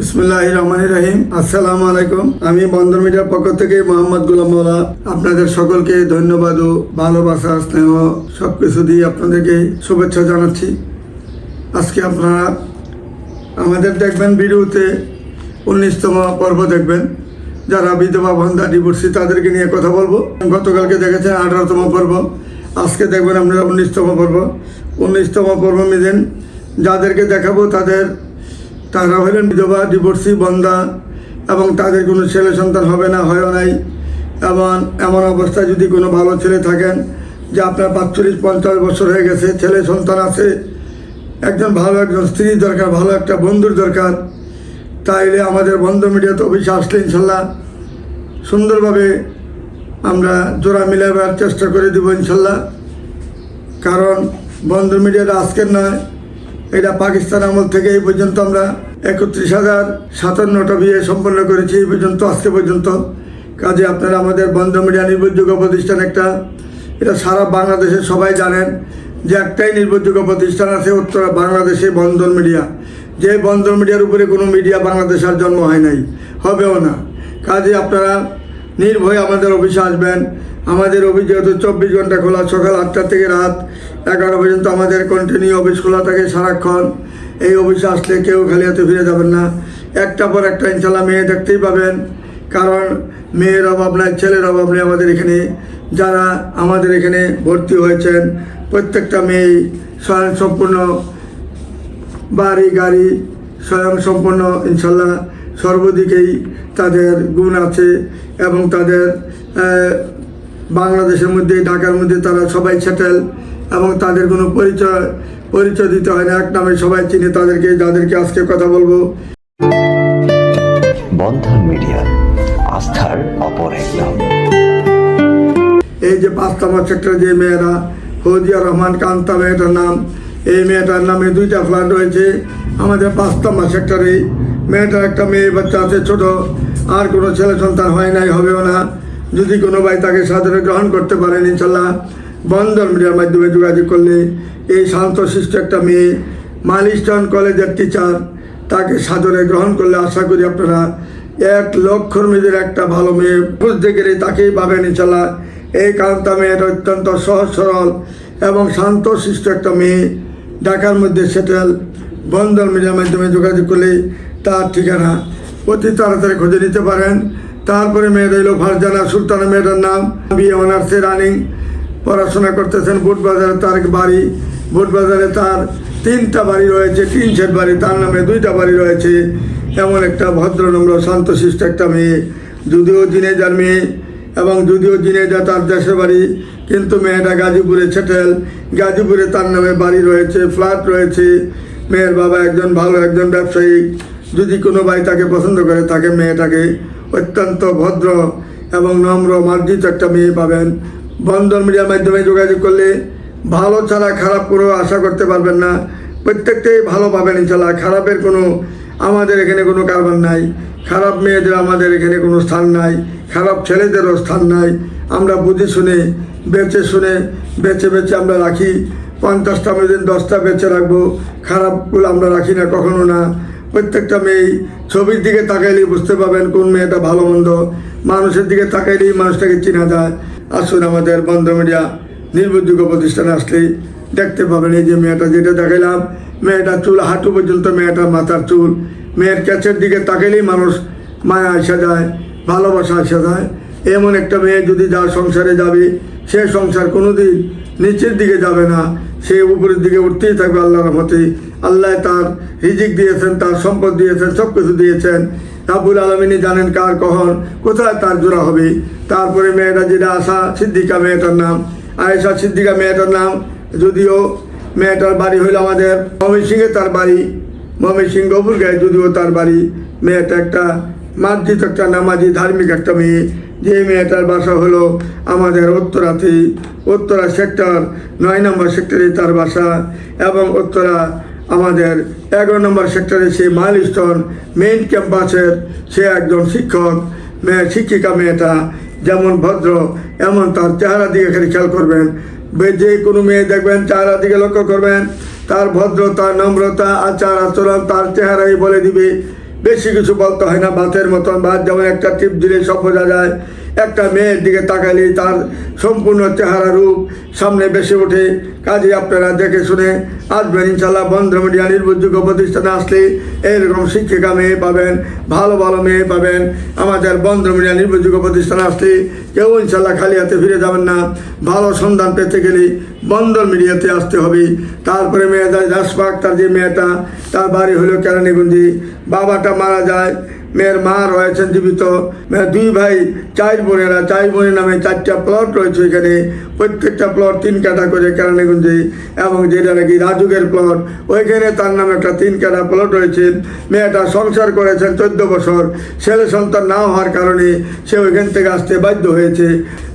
ইসমুল্লাহ রহমান রাহিম। আসসালামু আলাইকুম। আমি বন্দর মিডিয়ার পক্ষ থেকে মোহাম্মদ গুলাম মোলা। আপনাদের সকলকে ধন্যবাদ ও ভালোবাসা, স্নেহ সব কিছু দিয়ে আপনাদেরকে শুভেচ্ছা জানাচ্ছি। আজকে আপনারা আমাদের দেখবেন ভিডিওতে উনিশতম পর্ব দেখবেন। যারা বিধবা ভন্দা ডিভোর্সি, তাদেরকে নিয়ে কথা বলব। গতকালকে দেখেছেন আঠারোতম পর্ব। আজকে দেখবেন আপনারা উনিশতম পর্ব। উনিশতম পর্ব মিলেন যাদেরকে দেখাবো তাদের তারা হলেন বিধবা ডিভোর্সি বন্দা এবং তাদের কোনো ছেলে সন্তান হবে না, হয়ও নাই। এবং এমন অবস্থায় যদি কোনো ভালো ছেলে থাকেন, যে আপনার পাঁচচল্লিশ, পঞ্চাশ বছর হয়ে গেছে, ছেলে সন্তান আছে, একজন ভালো একজন স্ত্রী দরকার, ভালো একটা বন্ধুর দরকার, তাইলে আমাদের বন্ধ মিডিয়াতে অফিসে আসলে ইনশাল্লাহ সুন্দরভাবে আমরা জোড়া মিলাবার চেষ্টা করে দেবো ইনশাল্লাহ। কারণ বন্ধ মিডিয়াটা আজকের নয় এটা পাকিস্তান আমল থেকে এই পর্যন্ত আমরা একত্রিশ হাজার সাতান্নটা বিয়ে সম্পন্ন করেছি, এই পর্যন্ত, আজকে পর্যন্ত। কাজে আপনারা আমাদের বন্ধ মিডিয়া নির্ভরযোগ্য প্রতিষ্ঠান একটা, এটা সারা বাংলাদেশে সবাই জানেন যে একটাই নির্ভরযোগ্য প্রতিষ্ঠান আছে উত্তরা বাংলাদেশে বন্ধন মিডিয়া। যে বন্ধন মিডিয়ার উপরে কোনো মিডিয়া বাংলাদেশ আর জন্ম হয় নাই, হবেও না। কাজে আপনারা নির্ভয়ে আমাদের অফিসে আসবেন। আমাদের অফিস যেহেতু চব্বিশ ঘণ্টা খোলা, সকাল আটটা থেকে রাত এগারো পর্যন্ত আমাদের কন্টিনিউ অফিস খোলা থাকে সারাক্ষণ। এই অফিসে আসলে কেউ খালি হাতে ফিরে যাবেন না। একটা পর একটা ইনশাল্লাহ মেয়ে দেখতেই পাবেন। কারণ মেয়ের অভাব নাই, ছেলের অভাব নেই আমাদের এখানে। যারা আমাদের এখানে ভর্তি হয়েছেন, প্রত্যেকটা মেয়ে স্বয়ং সম্পূর্ণ বাড়ি, গাড়ি স্বয়ং সম্পন্ন ইনশাল্লাহ সর্বদিকেই তাদের গুণ আছে এবং তাদের বাংলাদেশের মধ্যে ঢাকার মধ্যে তারা সবাই সেটেল এবং তাদের কোনো পরিচয় পরিচয় দিতে হয় না। এক নামে সবাই চিনে তাদেরকে যাদেরকে আজকে কথা বলব। বন্ধন মিডিয়া আস্থার অপর এক নাম। এই যে পাঁচ নম্বর সেক্টরে যে মেয়েরা ফৌজিয়া রহমান কান্তা মেয়েটার নাম এই মেয়েটার নামে দুইটা ফ্ল্যাট রয়েছে। আমাদের পাঁচ নম্বর সেক্টরে মেয়েটার একটা মেয়ে, বাচ্চা আছে ছোট, আর কোনো ছেলে সন্তান হয় নাই, হবেও না। যদি কোনো ভাই তাকে সাদরে গ্রহণ করতে পারেন, ইনশাল্লাহ বন্ধন মিডিয়ার মাধ্যমে যোগাযোগ করলে এই শান্ত শান্তশিষ্ট একটা মেয়ে মালিস্টন কলেজের টিচার তাকে সাদরে গ্রহণ করলে আশা করি আপনারা এক লক্ষর মেয়েদের একটা ভালো মেয়ে বুঝতে গেলে তাকেই পাবেন, ইনশাল্লাহ। এই কান্তা মেয়েটা অত্যন্ত সহজ, সরল এবং শান্ত, শিষ্ট একটা মেয়ে ঢাকার মধ্যে সেটেল বন্ধন মিডিয়ার মাধ্যমে যোগাযোগ করলে তার ঠিকানা অতি তাড়াতাড়ি খুঁজে নিতে পারেন। তারপরে মেয়েটা এলো ফারজানা সুলতানা মেয়েটার নাম। বিয়ে অনার্সে রানিং। পড়াশোনা করতেছেন বুটবাজারে তার বাড়ি। বুটবাজারে তার তিনটা বাড়ি রয়েছে তিন সেট বাড়ি, তার নামে দুইটা বাড়ি রয়েছে। এমন একটা ভদ্রনম্র শান্তশিষ্ট একটা মেয়ে। যদিও জিনেজার মেয়ে এবং যদিও জিনেজা তার দেশের বাড়ি, কিন্তু মেয়েটা গাজীপুরে সেটেল গাজীপুরে তার নামে বাড়ি রয়েছে, ফ্ল্যাট রয়েছে। মেয়ের বাবা একজন ভালো একজন ব্যবসায়ী। যদি কোনো ভাই তাকে পছন্দ করে, তাকে মেয়েটাকে অত্যন্ত ভদ্র এবং নম্র মার্জিত একটা মেয়ে পাবেন। বন্ধন মিডিয়ার মাধ্যমে যোগাযোগ করলে ভালো ছাড়া খারাপ কোনো আশা করতে পারবেন না। প্রত্যেকটাই ভালো পাবেন ইনশাল্লাহ খারাপের কোনো আমাদের এখানে কোনো কারবার নাই। খারাপ মেয়েদের আমাদের এখানে কোনো স্থান নাই। খারাপ ছেলেদেরও স্থান নাই। আমরা বুঝে শুনে, বেঁচে শুনে, বেঁচে বেছে আমরা রাখি। পঞ্চাশটা মেয়েদের দশটা বেঁচে রাখব। খারাপগুলো আমরা রাখি না, কখনো না। প্রত্যেকটা মেয়ে ছবির দিকে তাকাইলেই বুঝতে পাবেন কোন মেয়েটা ভালো, মন্দ। মানুষের দিকে তাকাইলেই মানুষটাকে চেনা যায়। আসুন আমাদের বন্ধ মিডিয়া নির্ভরযোগ্য প্রতিষ্ঠানে আসলেই দেখতে পাবেন এই যে মেয়েটা যেটা দেখাইলাম মেয়েটা চুল, হাঁটু পর্যন্ত মেয়েটার মাথার চুল। মেয়ের ক্যাচের দিকে তাকাইলেই মানুষ মায়া আসা যায়, ভালোবাসা আসা যায়। এমন একটা মেয়ে যদি যার সংসারে যাবে, সে সংসার কোনোদিন নিচের দিকে যাবে না। সে উপরের দিকে উঠতেই থাকবে আল্লাহর রহমতে। আল্লাহ তার রিজিক দিয়েছেন, তার সম্পদ দিয়েছেন সব কিছু দিয়েছেন। রাবুল আলমিনী জানেন কার কখন কোথায় তার জোড়া হবে। তারপরে মেয়েটা যেটা আশা সিদ্দিকা মেয়েটার নাম। আয়েশা সিদ্দিকা মেয়েটার নাম। যদিও মেয়েটার বাড়ি হইল আমাদের ময়মনসিংহে তার বাড়ি। ময়মনসিংহ গবুর গায়ে যদিও তার বাড়ি। মেয়েটা একটা মার্জিত একটা নামাজি, ধার্মিক একটা মেয়ে। যে মেয়েটার বাসা হলো আমাদের উত্তরাতে উত্তরা সেক্টর নয় নম্বর সেক্টরে তার বাসা এবং উত্তরা আমাদের এগারো নম্বর সেক্টরে সে মাইলস্টোন মেইন ক্যাম্পাসের সে একজন শিক্ষক মেয়ে শিক্ষিকা মেয়েটা। যেমন ভদ্র, এমন তার চেহারা দিকে খালি খেয়াল করবেন। যে কোনো মেয়ে দেখবেন চেহারা দিকে লক্ষ্য করবেন। তার ভদ্রতা, নম্রতা, আচার আচরণ তার চেহারাই বলে দিবে। বেশি কিছু বলতে হয় না ভাতের মতন। ভাত যেমন একটা টিপ দিলে সব বোঝা যায়। একটা মেয়ের দিকে তাকালে তার সম্পূর্ণ চেহারা রূপ সামনে বেশি ওঠে। কাজে আপনারা দেখে শুনে আসবেন ইনশাল্লাহ বন্ধ মিডিয়া নির্ভরযোগ্য প্রতিষ্ঠানে আসলে এইরকম শিক্ষিকা মেয়ে পাবেন, ভালো ভালো মেয়ে পাবেন। আমাদের বন্ধ মিডিয়া নির্ভরযোগ্য প্রতিষ্ঠানে আসলে কেউ ইনশাল্লাহ খালি হাতে ফিরে যাবেন না। ভালো সন্ধান পেতে গেলে বন্দর মিডিয়াতে আসতে হবে। তারপরে মেয়েটা রাসপাক তার যে মেয়েটা, তার বাড়ি হলো কেরানীগঞ্জি। বাবাটা মারা যায়। মেয়ের মা রয়েছেন জীবিত। দুই ভাই, চার বোনেরা। চার বোনের নামে চারটা প্লট রয়েছে এখানে। প্রত্যেকটা প্লট তিন কাটা করে কেরানীগঞ্জে এবং যেটা নাকি রাজুকের প্লট ওইখানে তার নামে একটা তিন কাটা প্লট রয়েছে। মেয়েটা সংসার করেছেন চোদ্দ বছর। ছেলে সন্তান না হওয়ার কারণে সে ওইখান থেকে আসতে বাধ্য হয়েছে।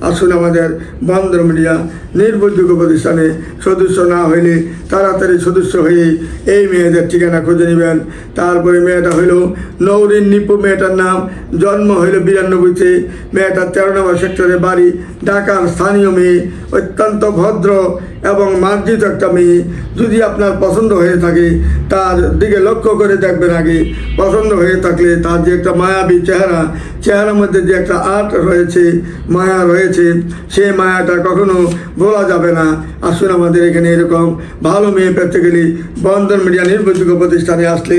আসুন আমাদের বন্দর মিডিয়া নির্ভরযোগ্য প্রতিষ্ঠানে সদস্য না হইলে তাড়াতাড়ি সদস্য হয়ে এই মেয়েদের ঠিকানা খুঁজে নেবেন। তারপরে মেয়েটা হইল নৌরিন নিপু মেয়েটার নাম। জন্ম হইল বিরানব্বইতে। মেয়েটা তেরো নম্বর সেক্টরে বাড়ি, ঢাকার স্থানীয় মেয়ে। অত্যন্ত ভদ্র এবং মার্জিত একটা মেয়ে। যদি আপনার পছন্দ হয়ে থাকে, তার দিকে লক্ষ্য করে দেখবেন আগে। পছন্দ হয়ে থাকলে তার যে একটা মায়াবী চেহারা, চেহারার মধ্যে যে একটা আর্ট রয়েছে, মায়া রয়েছে সেই মায়াটা কখনো বলা যাবে না। আসুন আমাদের এখানে এরকম ভালো মেয়ে পেতে গেলে বন্ধন মিডিয়া নির্ভরযোগ্য প্রতিষ্ঠানে আসলে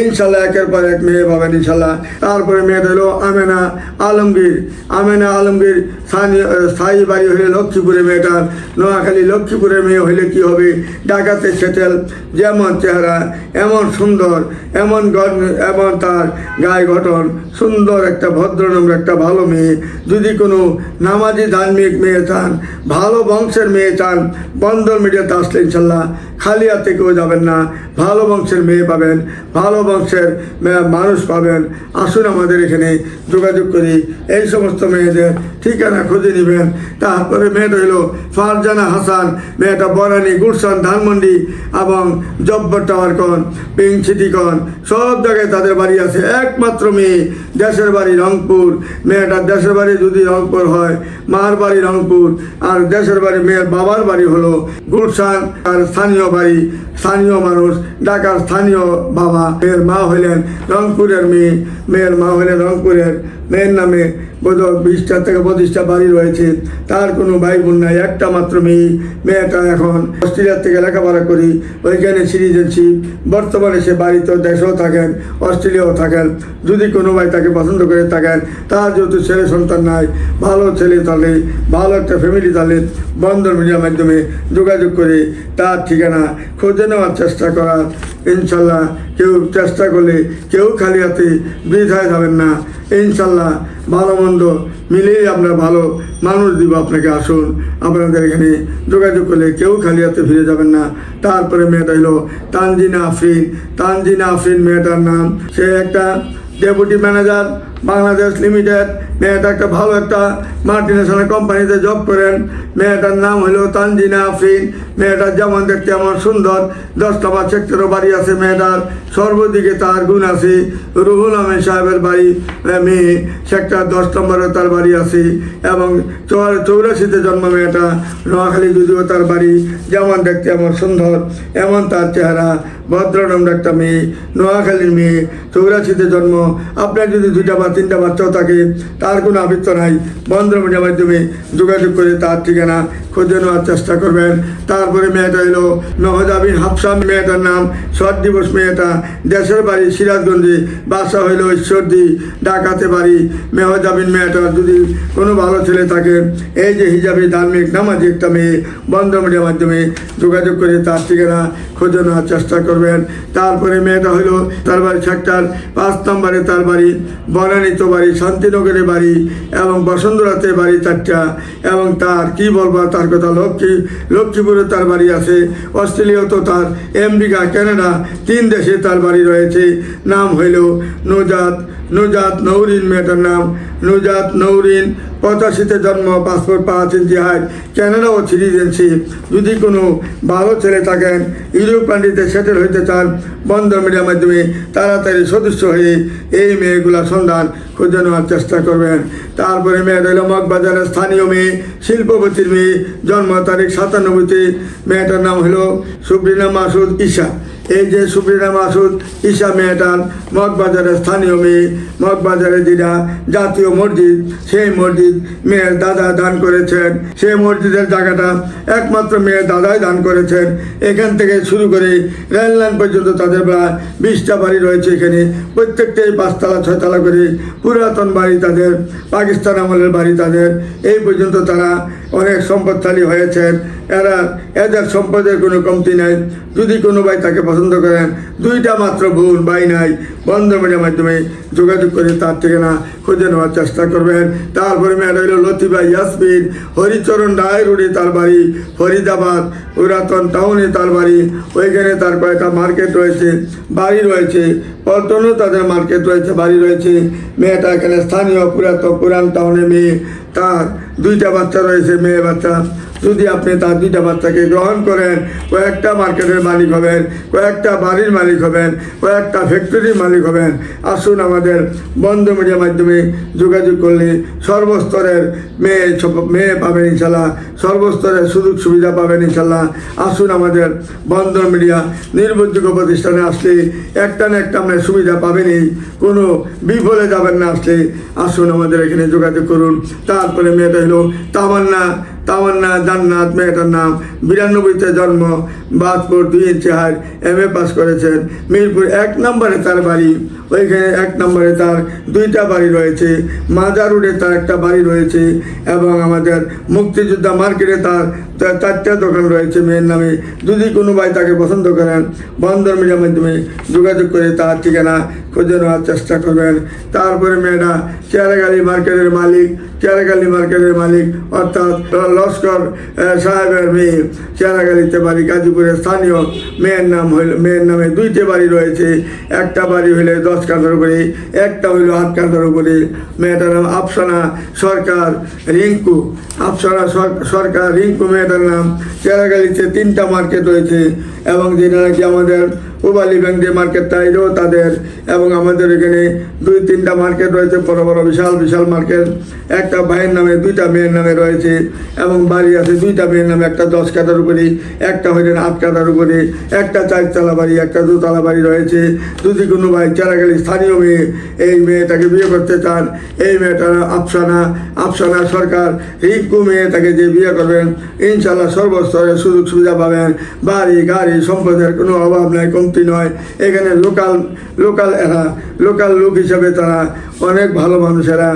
ইনশাল্লাহ একের পর এক মেয়ে পাবেন ইনশাল্লাহ। তারপরে মেয়েটা হলো আমেনা আলমগীর। আমেনা আলমগীর স্থানীয় স্থায়ী বাড়ি হলে লক্ষ্মীপুরে। মেয়েটার নোয়াখালী লক্ষ্মীপুরের মেয়ে হলে কি হবে? ঢাকাতে সেটেল, যেমন চেহারা, এমন সুন্দর, এমন এমন তার গায়ে গঠন, সুন্দর একটা ভদ্রনম্র একটা, ভালো মেয়ে। যদি কোনো নামাজি ধার্মিক মেয়ে চান, ভালো বংশের মেয়ে চান, বন্দর মিডিয়াতে আসলে ইনশাল্লাহ খালি হাতে কেউ যাবেন না। ভালো বংশের মেয়ে পাবেন, ভালো বংশের মানুষ পাবেন। আসুন আমাদের এখানে যোগাযোগ করি। এই সমস্ত মেয়েদের ঠিকানা খুঁজে নেবেন। তারপরে মেয়েটা হলো ফারজানা হাসান, মেয়েটা বরানি গুলশান, ধানমন্ডি এবং জব্বর টাওয়ার কন পিঙ্ক সিটি কন, সব জায়গায় তাদের বাড়ি আছে। একমাত্র মেয়ে দেশের বাড়ি রংপুর। মেয়েটা দেশের বাড়ি যদি রংপুর হয়, মার বাড়ি রংপুর। আর দেশের বাড়ি মেয়ের বাবার বাড়ি হলো গুলশান। আর স্থানীয় বাড়ি, স্থানীয় মানুষ, ঢাকার স্থানীয় বাবা। মেয়ের মা হইলেন রংপুরের মেয়ে। মেয়ের মা হইলেন রংপুরের মেয়ের নামে বিশটা থেকে পঁচিশটা বাড়ি রয়েছে, তার কোনো ভাই বোন নাই, একটা মাত্র মেয়ে, মেয়েটা এখন অস্ট্রেলিয়ার থেকে লেখাপড়া করি, ওইখানে সিটিজেনশিপ, বর্তমানে সে বাড়িতেও দেশেও থাকেন, অস্ট্রেলিয়াও থাকেন, যদি কোনো ভাই তাকে পছন্দ করে থাকেন, তার যেহেতু ছেলে সন্তান নাই, ভালো ছেলে তাহলে, ভালো একটা ফ্যামিলি তাহলে বন্ধন মিডিয়ার মাধ্যমে যোগাযোগ করে তার ঠিকানা খুঁজে নেওয়ার চেষ্টা করার ইনশাল্লাহ কেউ চেষ্টা করলে কেউ খালি হাতে বৃথায় যাবেন না। ইনশাল্লাহ ভালো মন্দ মিলেই আমরা ভালো মানুষ দিব আপনাকে আসুন। আপনাদের এখানে যোগাযোগ করলে কেউ খালি হাতে ফিরে যাবেন না। তারপরে মেয়েটা হলো তানজিনা আফরিন। তানজিনা আফরিন মেয়েটার নাম, সে একটা ডেপুটি ম্যানেজার বাংলাদেশ লিমিটেড, মেয়েটা একটা ভালো একটা মাল্টিনেশনাল কোম্পানিতে জব করেন। মেয়েটার নাম হলো তানজিনা আফরিন। মেয়েটার যেমন দেখতে আমার সুন্দর দশ নম্বর সেক্টরও বাড়ি আছে মেয়েটার। সর্বদিকে তার গুণ আছে। রুহুল আহমেদ সাহেবের বাড়ি মেয়ে। সেক্টর দশ নম্বরে তার বাড়ি আছে। এবং চৌরাশিতে জন্ম মেয়েটা। নোয়াখালী যদিও তার বাড়ি যেমন দেখতে আমার সুন্দর, এমন তার চেহারা। ভদ্র ভদ্রনম্র একটা মেয়ে। নোয়াখালীর মেয়ে। চৌরাশিতে জন্ম। আপনার যদি দুইটা বা তিনটা বাচ্চাও থাকে তার কোনো আবৃত্ত নাই। বন্ধ মিডিয়ার মাধ্যমে যোগাযোগ করে তার ঠিকানা খুঁজে নেওয়ার চেষ্টা করবেন। তারপরে মেয়েটা হলো নহজাবিন হাফসা মেয়েটার নাম শট দিবস মেয়েটা। দেশের বাড়ি সিরাজগঞ্জে। বাসা হইল ঈশ্বরদী ডাকাতে বাড়ি। মেহজাবিন মেয়েটার যদি কোনো ভালো ছেলে থাকে, এই যে হিজাবি ধার্মিক নামাজি একটা মেয়ে বন্ধ মিডিয়ার মাধ্যমে যোগাযোগ করে তার ঠিকানা খুঁজে নেওয়ার চেষ্টা করবেন। তারপরে মেয়েটা হইল তার বাড়ি সেক্টর পাঁচ নম্বরে তার বাড়ি বনানীত বাড়ি শান্তিনগরে বাড়ি এবং বসন্তরাতে বাড়ি চারটা এবং তার, কি বলব তার কথা, লক্ষ্মী, লক্ষ্মীপুরে তার বাড়ি আছে অস্ট্রেলিয়া তো তার আমেরিকা কানাডা, তিন দেশে তার বাড়ি রয়েছে। নাম হইল নুজাত নুজাত নৌরিন মেয়েটার নাম। নুজাত নৌরিন পঁচাশিতে জন্ম, পাসপোর্ট পাঁচ ইঞ্চি হাইট ক্যানাডা ও সিটিজেনশিপ যদি কোনো ভালো ছেলে থাকেন, ইউরোপ কান্ট্রিতে সেটেল হইতে চান, বন্ধ মিডিয়ার মাধ্যমে তাড়াতাড়ি সদস্য হয়ে এই মেয়েগুলা সন্ধান খুঁজে নেওয়ার চেষ্টা করবেন। তারপরে মেয়েটা হলো মগবাজারের স্থানীয় মেয়ে, শিল্পপতির মেয়ে, জন্ম তারিখ সাতানব্বইতে। মেয়েটার নাম হলো সুব্রিনা মাসুদ ঈশা। এই যে সুপ্রিনা মাসুদ, ঈশা মেয়েটার মগবাজারের স্থানীয় মেয়ে মগবাজারে যেটা জাতীয় মসজিদ, সেই মসজিদ মেয়ের দাদা দান করেছেন। সেই মসজিদের জায়গাটা একমাত্র মেয়ের দাদাই দান করেছেন। এখান থেকে শুরু করে রেল লাইন পর্যন্ত তাদের প্রায় বিশটা বাড়ি রয়েছে এখানে। প্রত্যেকটাই পাঁচতলা, ছয়তলা করে পুরাতন বাড়ি তাদের, পাকিস্তান আমলের বাড়ি তাদের। এই পর্যন্ত তারা অনেক সম্পদশালী হয়েছেন। এরা এদের সম্পদের কোনো কমতি নাই। যদি কোনো ভাই তাকে পছন্দ করেন, দুইটা মাত্র বোন, ভাই নাই বন্ধ মিডিয়ার মাধ্যমে যোগাযোগ করে তার ঠিকানা খুঁজে নেওয়ার চেষ্টা করবেন। তারপরে মেয়েটা হইল লতিবা ইয়াসমিন, হরিচরণ রায় রোডে তার বাড়ি, ফরিদাবাদ, পুরাতন টাউনে তার বাড়ি, ওইখানে তার কয়েকটা মার্কেট রয়েছে, বাড়ি রয়েছে, পল্টনেও তাদের মার্কেট রয়েছে, বাড়ি রয়েছে। মেয়েটা এখানে স্থানীয়, পুরাতন, পুরান টাউনে মেয়ে, তার দুইটা বাচ্চা রয়েছে, মেয়ে বাচ্চা। যদি আপনি তার দুইটা বাচ্চাকে গ্রহণ করেন, কয়েকটা মার্কেটের মালিক হবেন, কয়েকটা বাড়ির মালিক হবেন, কয়েকটা ফ্যাক্টরির মালিক হবেন, আসুন আমাদের বন্ধ মিডিয়ার মাধ্যমে যোগাযোগ করলে সর্বস্তরের মেয়ে মেয়ে পাবেন ইনশাল্লাহ, সর্বস্তরের সুযোগ সুবিধা পাবেন ইনশাল্লাহ। আসুন আমাদের বন্ধ মিডিয়া নির্ভরযোগ্য প্রতিষ্ঠানে আসলে একটা না একটা আমরা সুবিধা পাবেনই, কোনো বিফলে যাবেন না আসলে। আসুন আমাদের এখানে যোগাযোগ করুন। তারপরে মেয়েটা হলো তামান্না তামান্না, জান্নাত, মেয়েটার নাম। বিরানব্বইতে জন্ম বাজপুর দুই inch height M A pass করেছেন। মিরপুর এক নম্বরে তার বাড়ি, ওইখানে এক নম্বরে তার দুইটা বাড়ি রয়েছে। মাজার রোডে তার একটা বাড়ি রয়েছে এবং আমাদের মুক্তিযোদ্ধা মার্কেটে তার চারটা দোকান রয়েছে, মেয়ের নামে। যদি কোনো ভাই তাকে পছন্দ করেন বন্ধন মিডিয়ার মাধ্যমে যোগাযোগ করে তার ঠিকানা খুঁজে নেওয়ার চেষ্টা করবেন। তারপরে মেয়েরা চেয়ারাগালি মার্কেটের মালিক চেয়ারাগালি মার্কেটের মালিক, অর্থাৎ লস্কর সাহেবের মেয়ে চেয়ারাগালিতে বাড়ি, গাজীপুরের স্থানীয় মেয়ের নাম হইল মেয়ের নামে দুইটি বাড়ি রয়েছে। একটা বাড়ি হইলে দশ কাঠার উপরে, একটা হইল আট কাঠার উপরে। মেয়েটার নাম আফসানা সরকার রিঙ্কু। আফসানা সর- সরকার রিঙ্কু মেয়েটার নাম চেরাগালিতে তিনটা মার্কেট রয়েছে এবং যেটা নাকি আমাদের পূবালি ব্যাংক যে মার্কেটটা এটাও তাদের। এবং আমাদের এখানে দুই, তিনটা মার্কেট রয়েছে, বড় বড়, বিশাল বিশাল মার্কেট একটা ভাইয়ের নামে, দুইটা মেয়ের নামে রয়েছে। এবং বাড়ি আছে দুইটা মেয়ের নামে, একটা দশ কাতার উপরে, একটা হইলেন আট কাঠার উপরে, একটা চারতলা বাড়ি, একটা দুতলা বাড়ি রয়েছে। যদি কোনো ভাই চেরাগালি স্থানীয় মেয়ে, এই মেয়েটাকে বিয়ে করতে চান, এই মেয়েটার আফসানা আফসানা সরকার, রিঙ্কু মেয়েটাকে যে বিয়ে করবেন ইনশাল্লাহ সর্বস্তরে সুযোগ সুবিধা পাবেন। বাড়ি, গাড়ি, সম্পদের কোনো অভাব নাই কমতি নয়, এখানে লোকাল লোকাল এরা লোকাল লোক হিসাবে তারা অনেক ভালো মানুষেরা।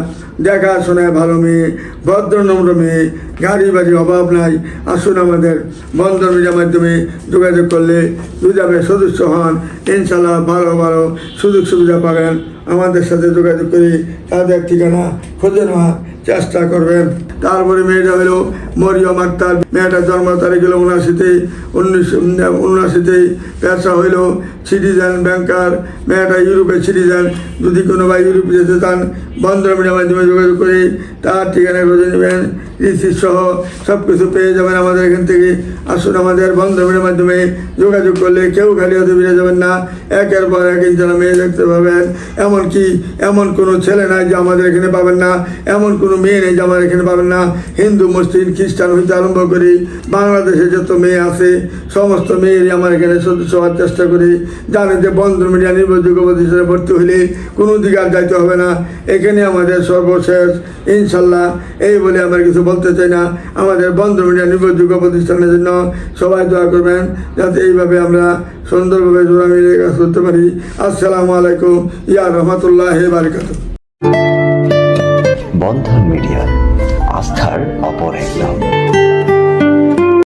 দেখাশোনায় ভালো মেয়ে, ভদ্র নম্র মেয়ে, গাড়ি বাড়ি অভাব নাই। আসুন আমাদের বন্ধন মিডিয়ার মাধ্যমে যোগাযোগ করলে দুজাবে সদস্য হন। ইনশাল্লাহ ভালো ভালো সুযোগ সুবিধা পাবেন। আমাদের সাথে যোগাযোগ করে তাদের ঠিকানা খুঁজে নেওয়ার চেষ্টা করবেন। তারপরে মেয়েটা হলো মরিয়ম আক্তার। মেয়েটার জন্ম তারিখ হলো উনআশিতে উনিশশো উনআশিতে পেশা হইল সিটিজেন ব্যাংকার মেয়েটা ইউরোপের সিটিজেন যদি কোনো ভাই ইউরোপ যেতে চান বন্ধন মিডিয়ার মাধ্যমে যোগাযোগ করে তার ঠিকানা খুঁজে নেবেন। রিসিট সহ সব কিছু পেয়ে যাবেন আমাদের এখান থেকে। আসুন আমাদের বন্ধনের মাধ্যমে যোগাযোগ করলে কেউ খালি হতে ফিরে যাবেন না। একের পর এক ইনশাল্লাহ মেয়ে দেখতে পাবেন, এমনকি এমন কোনো ছেলে নাই যে আমাদের এখানে পাবেন না, এমন কোনো মেয়ে নেই যে আমাদের এখানে পাবেন না। হিন্দু, মুসলিম, খ্রিস্টান হইতে আরম্ভ করি, বাংলাদেশে যত মেয়ে আছে, সমস্ত মেয়েরই আমার এখানে সদস্য হওয়ার চেষ্টা করি। জানে যে বন্ধন মিডিয়া নির্ভরযোগ্য প্রতিষ্ঠানে ভর্তি হলে কোনো দিকে আর যাইতে হবে না। এখানে আমাদের সর্বশেষ, ইনশাল্লাহ, এই বলে আমরা কিছু বলতে চাই না। আমাদের বন্ধ মিডিয়া নির্ভরযোগ্য প্রতিষ্ঠানের জন্য সবাই দোয়া করবেন, যাতে এইভাবে আমরা সুন্দরভাবে জোড়া মিলে কাজ করতে পারি। আসসালামু আলাইকুম, ইয়া রহমতুল্লাহ বারকাত বন্ধন মিডিয়া। আস্থার অপর এক নাম